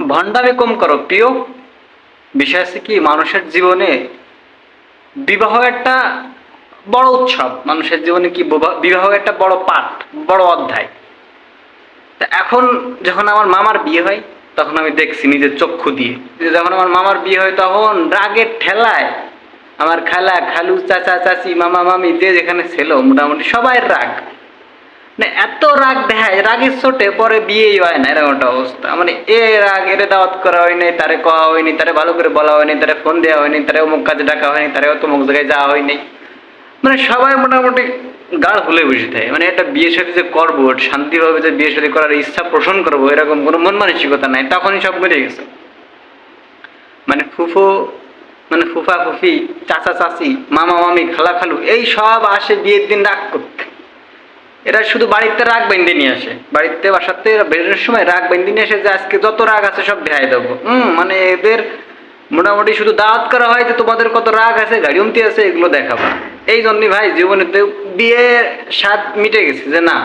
ভণ্ডামি কম করো। প্রিয়, বিষয় আছে কি? মানুষের জীবনে বিবাহ একটা বড় উৎসব। মানুষের জীবনে কি বিবাহ- বিবাহ একটা বড় পাঠ, বড় অধ্যায়। তা এখন যখন আমার মামার বিয়ে হয়, তখন আমি দেখছি নিজের চক্ষু দিয়ে। যখন আমার মামার বিয়ে হয়, তখন রাগের ঠেলায় আমার খালা, খালু, চাচা, চাচি, মামা, মামি, যে যেখানে ছিল, মোটামুটি সবাই রাগ। মানে এত রাগ দেখায়, রাগের চোটে পরে বিয়েই হয় না, এরকম একটা অবস্থা। মানে এ রাগ, এরে দাওয়াত করা হয়নি তারে কওয়া হয়নি তারে ভালো করে বলা হয়নি তারে ফোন দেওয়া হয়নি তারে অমুক কাজে ডাকা হয়নি তারে অতমুক জায়গায় যাওয়া হয়নি মানে সবাই মোটামুটি গাল ফুলে বসে থাকে। মানে একটা বিয়ে সাথে যে করব শান্তিভাবে যে বিয়ে সাথে করার ইচ্ছা পোষণ করব, এরকম কোনো মন মানসিকতা নাই, তখনই সব মিলে গেছে। মানে ফুফু মানে ফুফা ফুফি, চাচা চাচি, মামা মামি, খালা খালু, এই সব আসে বিয়ের দিন রাগ করতে। এরা শুধু বাড়িতে রাগ বেঁধে নিয়ে আসে। বাড়িতে, বাসাতে বেরোনোর সময় রাগ বেঁধে নিয়ে আসে যে আজকে যত রাগ আছে সব দেখাই দেবো। হুম মানে এদের মোটামুটি শুধু দাওয়াত করা হয় যে তোমাদের কত রাগ আছে গাড়ি উমতি আছে, এগুলো দেখাবা। এই জন্যই ভাই জীবনে বিয়ে স্বাদ মিটে গেছে যে না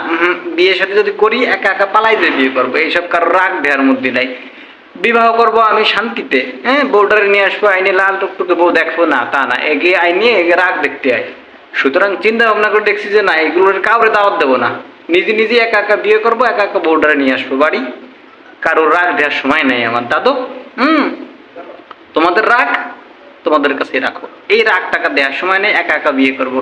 বিয়ের সাথে যদি করি, একা একা পালাই দিয়ে বিয়ে করব। এইসব কারও রাগ দেওয়ার মধ্যে নাই। বিবাহ করব আমি শান্তিতে হ্যাঁ বউটারে নিয়ে আসব, আইনে লাল টুকটুকে বউ দেখব, না, তা না এগে আইনে এগে রাগ দেখতে হয় সুতরাং চিন্তা ভাবনা করে দেখছি যে না, এগুলোর কাউরে দাওয়াত দেবো না। নিজে নিজে একা একা বিয়ে করব, একা একা বৌডারে নিয়ে আসব বাড়ি। কারোর রাগ দেওয়ার সময় নেই আমার। দাদু, হুম? তোমাদের রাগ? তোমাদের কাছে রাখো এই রাগ টাকা দেওয়ার সময় নেই, একা একা বিয়ে করব।